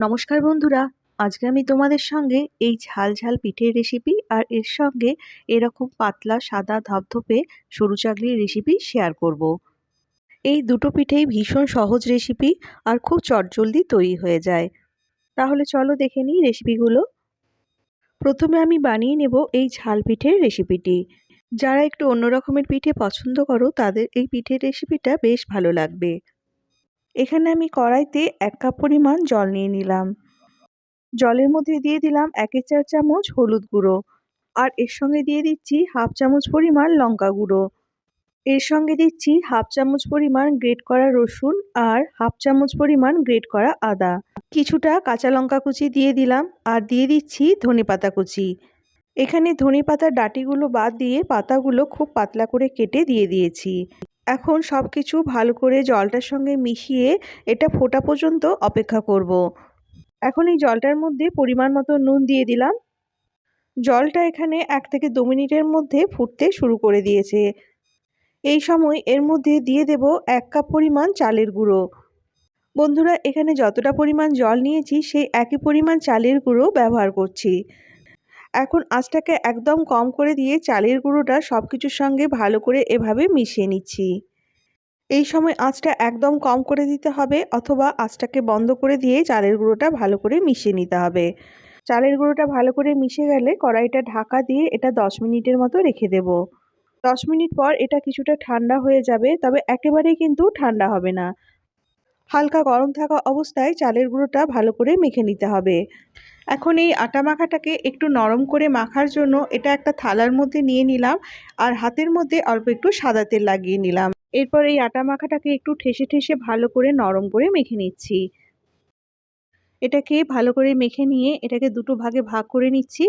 নমস্কার বন্ধুরা, আজকে আমি তোমাদের সঙ্গে এই ঝাল ঝাল পিঠের রেসিপি আর এর সঙ্গে এরকম পাতলা সাদা ধপধপে সরু চাকলির রেসিপি শেয়ার করব। এই দুটো পিঠেই ভীষণ সহজ রেসিপি আর খুব চটজলদি তৈরি হয়ে যায়। তাহলে চলো দেখে নিই রেসিপিগুলো প্রথমে আমি বানিয়ে নেব এই ঝাল পিঠের রেসিপিটি যারা একটু অন্য রকমের পিঠে পছন্দ করো, তাদের এই পিঠের রেসিপিটা বেশ ভালো লাগবে। এখানে আমি কড়াইতে এক কাপ পরিমাণ জল নিয়ে নিলাম। জলের মধ্যে দিয়ে দিলাম একের চার চামচ হলুদ গুঁড়ো আর এর সঙ্গে দিয়ে দিচ্ছি হাফ চামচ পরিমাণ লঙ্কা গুঁড়ো। এর সঙ্গে দিচ্ছি হাফ চামচ পরিমাণ গ্রেট করা রসুন আর হাফ চামচ পরিমাণ গ্রেট করা আদা। কিছুটা কাঁচা লঙ্কা কুচি দিয়ে দিলাম আর দিয়ে দিচ্ছি ধনে পাতা কুচি। এখানে ধনে পাতার ডাটিগুলো বাদ দিয়ে পাতাগুলো খুব পাতলা করে কেটে দিয়ে দিয়েছি। এখন সব কিছু ভালো করে জলটার সঙ্গে মিশিয়ে এটা ফোটা পর্যন্ত অপেক্ষা করব। এখন এই জলটার মধ্যে পরিমাণ মতো নুন দিয়ে দিলাম। জলটা এখানে এক থেকে দু মিনিটের মধ্যে ফুটতে শুরু করে দিয়েছে। এই সময় এর মধ্যে দিয়ে দেব এক কাপ পরিমাণ চালের গুঁড়ো। বন্ধুরা, এখানে যতটা পরিমাণ জল নিয়েছি, সেই একই পরিমাণ চালের গুঁড়ো ব্যবহার করছি। এখন আঁচটাকে একদম কম করে দিয়ে চালের গুঁড়োটা সব কিছুর সঙ্গে ভালো করে এভাবে মিশিয়ে নিচ্ছি। এই সময় আঁচটা একদম কম করে দিতে হবে অথবা আঁচটাকে বন্ধ করে দিয়ে চালের গুঁড়োটা ভালো করে মিশিয়ে নিতে হবে। চালের গুঁড়োটা ভালো করে মিশে গেলে কড়াইটা ঢাকা দিয়ে এটা দশ মিনিটের মতো রেখে দেব। দশ মিনিট পর এটা কিছুটা ঠান্ডা হয়ে যাবে তবে একেবারেই কিন্তু ঠান্ডা হবে না। হালকা গরম থাকা অবস্থায় চালের গুঁড়োটা ভালো করে মেখে নিতে হবে। এখন এই আটা মাখাটাকে একটু নরম করে মাখার জন্য এটা একটা থালার মধ্যে নিয়ে নিলাম আর হাতের মধ্যে অল্প একটু সাদা তেল লাগিয়ে নিলাম। এরপর এই আটা মাখাটাকে একটু ঠেসে ঠেসে ভালো করে নরম করে মেখে নিচ্ছি। এটাকে ভালো করে মেখে নিয়ে এটাকে দুটো ভাগে ভাগ করে নিচ্ছি।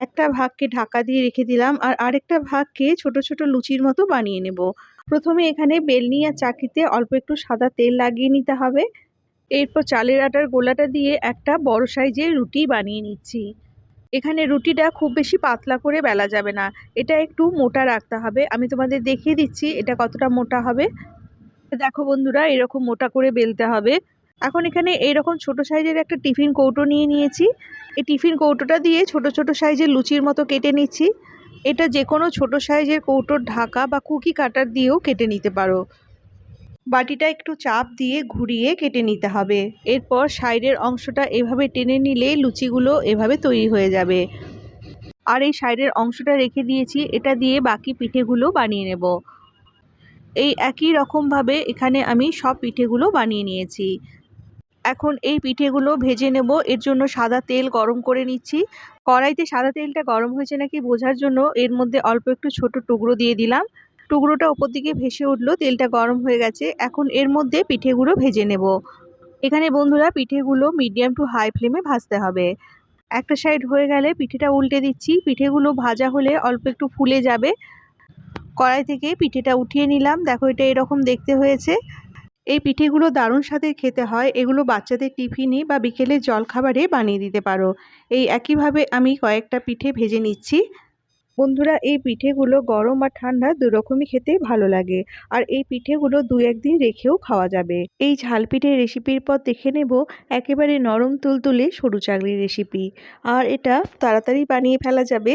একটা ভাগকে ঢাকা দিয়ে রেখে দিলাম আর আরেকটা ভাগকে ছোট ছোট লুচির মতো বানিয়ে নেব। প্রথমে এখানে বেলনি আর চাকিতে অল্প একটু সাদা তেল লাগিয়ে নিতে হবে। এরপর চালের আটার গোলাটা দিয়ে একটা বড় সাইজের রুটি বানিয়ে নিচ্ছি। এখানে রুটিটা খুব বেশি পাতলা করে বেলা যাবে না। এটা একটু মোটা রাখতে হবে। আমি তোমাদের দেখিয়ে দিচ্ছি এটা কতটা মোটা হবে। দেখো বন্ধুরা, এরকম মোটা করে বেলতে হবে। এখন এখানে এইরকম ছোট সাইজের একটা টিফিন কৌটো নিয়ে নিয়েছি। এই টিফিন কৌটোটা দিয়ে ছোট ছোট সাইজের লুচির মতো কেটে নিচ্ছি। এটা যে কোনো ছোটো সাইজের কৌটোর ঢাকা বা কুকি কাটার দিয়েও কেটে নিতে পারো। বাটিটা একটু চাপ দিয়ে ঘুরিয়ে কেটে নিতে হবে। এরপর সাইডের অংশটা এভাবে টেনে নিলে লুচিগুলো এভাবে তৈরি হয়ে যাবে। আর এই সাইডের অংশটা রেখে দিয়েছি, এটা দিয়ে বাকি পিঠেগুলো বানিয়ে নেব। এই একই রকমভাবে এখানে আমি সব পিঠেগুলো বানিয়ে নিয়েছি। এখন এই পিঠেগুলো ভেজে নেব, এর জন্য সাদা তেল গরম করে নিচ্ছি। কড়াইতে সাদা তেলটা গরম হয়েছে নাকি বোঝার জন্য এর মধ্যে অল্প একটু ছোট টুকরো দিয়ে দিলাম। টুকরোটা ওপর দিকে ভেসে উঠল, তেলটা গরম হয়ে গেছে, এখন এর মধ্যে পিঠেগুলো ভেজে নেব। এখানে বন্ধুরা পিঠেগুলো মিডিয়াম টু হাই ফ্লেমে ভাজতে হবে। একটা সাইড হয়ে গেলে পিঠেটা উল্টে দিচ্ছি, পিঠেগুলো ভাজা হলে অল্প একটু ফুলে যাবে। কড়াই থেকে পিঠেটা উঠিয়ে নিলাম, দেখো এটা এরকম দেখতে হয়েছে। এই পিঠেগুলো দারুণ স্বাদের খেতে হয়, এগুলো বাচ্চাদের টিফিনে বা বিকেলে জলখাবারে বানিয়ে দিতে পারো। এই একইভাবে আমি কয়েকটা পিঠে ভেজে নিচ্ছি। বন্ধুরা, এই পিঠেগুলো গরম আর ঠান্ডা দুরকমই খেতে ভালো লাগে। আর এই পিঠেগুলো দু একদিন রেখেও খাওয়া যাবে। এই ঝাল পিঠের রেসিপির পর দেখে নেব একেবারে নরম তুলতুলে সরু চাকরির রেসিপি। আর এটা তাড়াতাড়ি বানিয়ে ফেলা যাবে।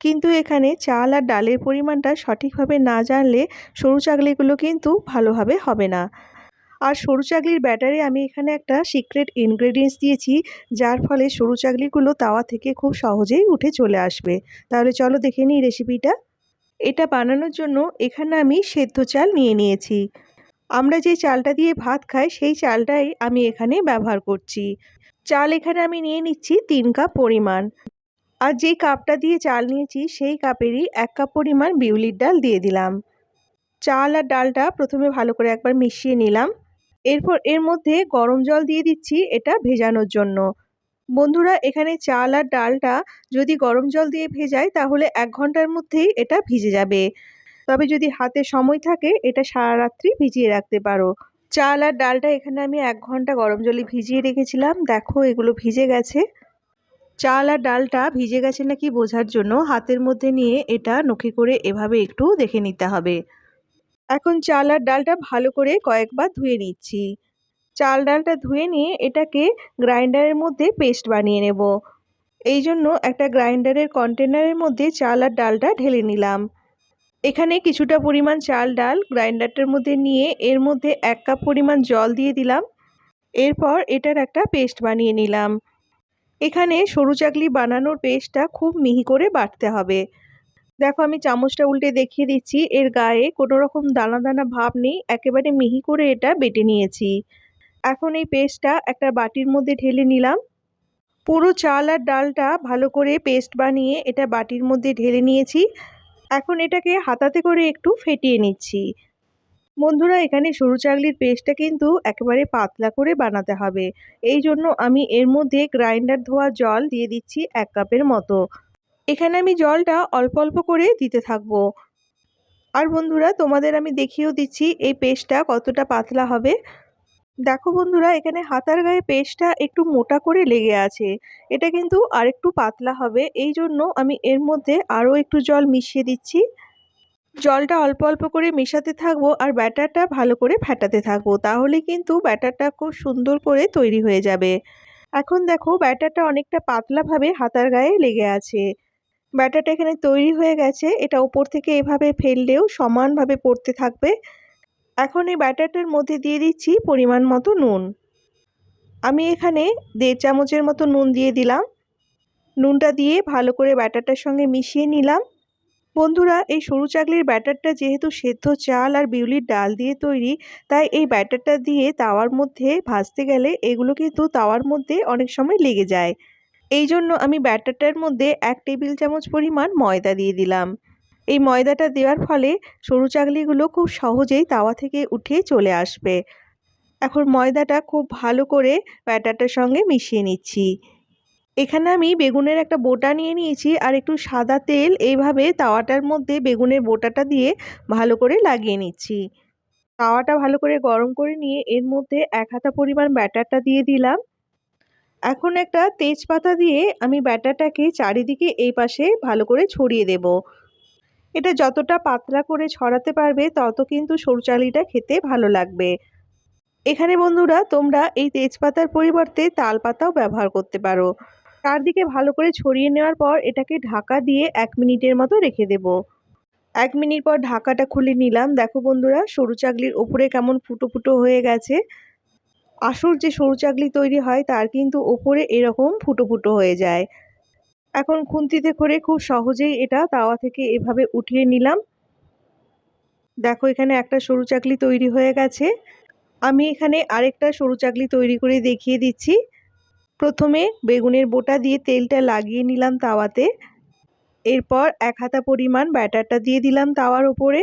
কিন্তু এখানে চাল আর ডালের পরিমাণটা সঠিকভাবে না জানলে সরু চাকলিগুলো কিন্তু ভালোভাবে হবে না। আর সরু চাকলির ব্যাটারে আমি এখানে একটা সিক্রেট ইনগ্রেডিয়েন্টস দিয়েছি, যার ফলে সরু চাকলিগুলো তাওয়া থেকে খুব সহজেই উঠে চলে আসবে। তাহলে চলো দেখে নিই রেসিপিটা এটা বানানোর জন্য এখানে আমি সেদ্ধ চাল নিয়ে নিয়েছি। আমরা যে চালটা দিয়ে ভাত খাই, সেই চালটাই আমি এখানে ব্যবহার করছি। চাল এখানে আমি নিয়ে নিচ্ছি তিন কাপ পরিমাণ। আর যেই কাপটা দিয়ে চাল নিয়েছি, সেই কাপেরই এক কাপ পরিমাণ বিউলির ডাল দিয়ে দিলাম। চাল আর ডালটা প্রথমে ভালো করে একবার মিশিয়ে নিলাম। এরপর এর মধ্যে গরম জল দিয়ে দিচ্ছি এটা ভেজানোর জন্য। বন্ধুরা, এখানে চাল আর ডালটা যদি গরম জল দিয়ে ভেজায় তাহলে এক ঘণ্টার মধ্যেই এটা ভিজে যাবে। তবে যদি হাতে সময় থাকে, এটা সারা রাত্রি ভিজিয়ে রাখতে পারো। চাল আর ডালটা এখানে আমি এক ঘণ্টা গরম জলে ভিজিয়ে রেখেছিলাম। দেখো, এগুলো ভিজে গেছে। চাল আর ডালটা ভিজে গেছে নাকি বোঝার জন্য হাতের মধ্যে নিয়ে এটা নখে করে এভাবে একটু দেখে নিতে হবে। এখন চাল আর ডালটা ভালো করে কয়েকবার ধুয়ে নিচ্ছি। চাল ডালটা ধুয়ে নিয়ে এটাকে গ্রাইন্ডারের মধ্যে পেস্ট বানিয়ে নেব। এই জন্য একটা গ্রাইন্ডারের কন্টেনারের মধ্যে চাল আর ডালটা ঢেলে নিলাম। এখানে কিছুটা পরিমাণ চাল, ডাল গ্রাইন্ডারটার মধ্যে নিয়ে এর মধ্যে এক কাপ পরিমাণ জল দিয়ে দিলাম। এরপর এটার একটা পেস্ট বানিয়ে নিলাম। এখানে সরু চাকলি বানানোর পেস্টটা খুব মিহি করে বাটতে হবে। দেখো আমি চামচটা উল্টে দেখিয়ে দিচ্ছি। এর গায়ে কোনো রকম দানা দানা ভাব নেই। একেবারে মিহি করে এটা বেটে নিয়েছি। এখন এই পেস্টটা একটা বাটির মধ্যে ঢেলে নিলাম। পুরো চাল আর ডালটা ভালো করে পেস্ট বানিয়ে এটা বাটির মধ্যে ঢেলে নিয়েছি। এখন এটাকে হাতাতে করে একটু ফেটিয়ে নিচ্ছি। বন্ধুরা, এখানে সরু চাকলির পেস্টটা কিন্তু একেবারে পাতলা করে বানাতে হবে। এই জন্য আমি এর মধ্যে গ্রাইন্ডার ধোয়া জল দিয়ে দিচ্ছি এক কাপের মতো। এখানে আমি জলটা অল্প অল্প করে দিতে থাকব। আর বন্ধুরা, তোমাদের আমি দেখিয়েও দিচ্ছি এই পেস্টটা কতটা পাতলা হবে। দেখো বন্ধুরা, এখানে হাতার গায়ে পেস্টটা একটু মোটা করে লেগে আছে। এটা কিন্তু আরেকটু পাতলা হবে। এই জন্য আমি এর মধ্যে আরও একটু জল মিশিয়ে দিচ্ছি। জলটা অল্প অল্প করে মেশাতে থাকব আর ব্যাটারটা ভালো করে ফেটাতে থাকব। তাহলে কিন্তু ব্যাটারটা খুব সুন্দর করে তৈরি হয়ে যাবে। এখন দেখো, ব্যাটারটা অনেকটা পাতলাভাবে হাতার গায়ে লেগে আছে। ব্যাটারটা এখানে তৈরি হয়ে গেছে। এটা উপর থেকে এভাবে ফেললেও সমানভাবে পড়তে থাকবে। এখন এই ব্যাটারটার মধ্যে দিয়ে দিচ্ছি পরিমাণ মতো নুন। আমি এখানে দেড় চামচের মতো নুন দিয়ে দিলাম। নুনটা দিয়ে ভালো করে ব্যাটারটার সঙ্গে মিশিয়ে নিলাম। বন্ধুরা, এই সরু চাকলির ব্যাটারটা যেহেতু সেদ্ধ চাল আর বিউলির ডাল দিয়ে তৈরি, তাই এই ব্যাটারটা দিয়ে তাওয়ার মধ্যে ভাজতে গেলে এগুলো কিন্তু তাওয়ার মধ্যে অনেক সময় লেগে যায়। এই জন্য আমি ব্যাটারটার মধ্যে এক টেবিল চামচ পরিমাণ ময়দা দিয়ে দিলাম। এই ময়দাটা দেওয়ার ফলে সরু চাকলিগুলো খুব সহজেই তাওয়া থেকে উঠে চলে আসবে। এখন ময়দাটা খুব ভালো করে ব্যাটারটার সঙ্গে মিশিয়ে নিচ্ছি। এখানে আমি বেগুনের একটা বোটা নিয়ে নিয়েছি আর একটু সাদা তেল এইভাবে তাওয়াটার মধ্যে বেগুনের বোটাটা দিয়ে ভালো করে লাগিয়ে নিচ্ছি। তাওয়াটা ভালো করে গরম করে নিয়ে এর মধ্যে এক হাতা পরিমাণ ব্যাটারটা দিয়ে দিলাম। এখন একটা তেজপাতা দিয়ে আমি ব্যাটারটাকে চারিদিকে এই পাশে ভালো করে ছড়িয়ে দেব। এটা যতটা পাতলা করে ছড়াতে পারবে, তত কিন্তু সরু চালিটা খেতে ভালো লাগবে। এখানে বন্ধুরা, তোমরা এই তেজপাতার পরিবর্তে তাল পাতাও ব্যবহার করতে পারো। চারদিকে ভালো করে ছড়িয়ে নেওয়ার পর এটাকে ঢাকা দিয়ে এক মিনিটের মতো রেখে দেব। এক মিনিট পর ঢাকাটা খুলে নিলাম। দেখো বন্ধুরা, সরু চাকলির ওপরে কেমন ফুটো ফুটো হয়ে গেছে। আসল যে সরু চাকলি তৈরি হয়, তার কিন্তু ওপরে এরকম ফুটো ফুটো হয়ে যায়। এখন খুন্তিতে করে খুব সহজেই এটা তাওয়া থেকে এভাবে উঠিয়ে নিলাম। দেখো এখানে একটা সরু চাকলি তৈরি হয়ে গেছে। আমি এখানে আরেকটা সরু চাকলি তৈরি করে দেখিয়ে দিচ্ছি। প্রথমে বেগুনের বোটা দিয়ে তেলটা লাগিয়ে নিলাম তাওয়াতে। এরপর এক হাতা পরিমাণ ব্যাটারটা দিয়ে দিলাম তাওয়ার ওপরে।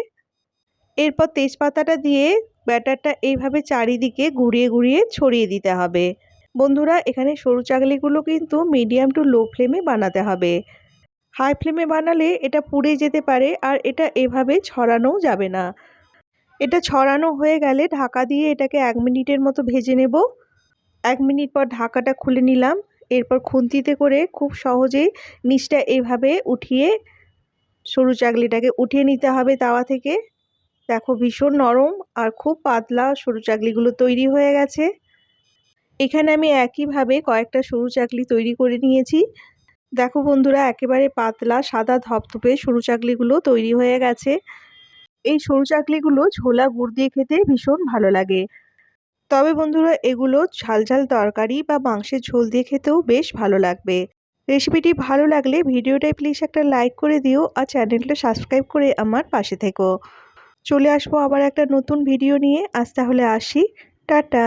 এরপর তেজপাতাটা দিয়ে ব্যাটারটা এইভাবে চারিদিকে ঘুরিয়ে ঘুরিয়ে ছড়িয়ে দিতে হবে। বন্ধুরা, এখানে সরু চাকলিগুলো কিন্তু মিডিয়াম টু লো ফ্লেমে বানাতে হবে। হাই ফ্লেমে বানালে এটা পুড়ে যেতে পারে আর এটা এভাবে ছড়ানোও যাবে না। এটা ছড়ানো হয়ে গেলে ঢাকা দিয়ে এটাকে এক মিনিটের মতো ভেজে নেব। এক মিনিট পর ঢাকাটা খুলে নিলাম। এরপর খুন্তিতে করে খুব সহজেই নিচটা এভাবে উঠিয়ে সরু চাকলিটাকে উঠিয়ে নিতে হবে তাওয়া থেকে। দেখো ভীষণ নরম আর খুব পাতলা সরু চাকলিগুলো তৈরি হয়ে গেছে। এখানে আমি একইভাবে কয়েকটা সরু চাকলি তৈরি করে নিয়েছি। দেখো বন্ধুরা, একেবারে পাতলা, সাদা ধপধপে সরু চাকলিগুলো তৈরি হয়ে গেছে। এই সরু চাকলিগুলো ঝোলা গুড় দিয়ে খেতে ভীষণ ভালো লাগে। তবে বন্ধুরা, এগুলো ঝাল ঝাল তরকারি বা মাংসের ঝোল দিয়ে খেতেও বেশ ভালো লাগবে। রেসিপিটি ভালো লাগলে ভিডিওটাই প্লিজ একটা লাইক করে দিও আর চ্যানেলটা সাবস্ক্রাইব করে আমার পাশে থেকো। চলে আসব আবার একটা নতুন ভিডিও নিয়ে। আজ তাহলে আসি। টাটা।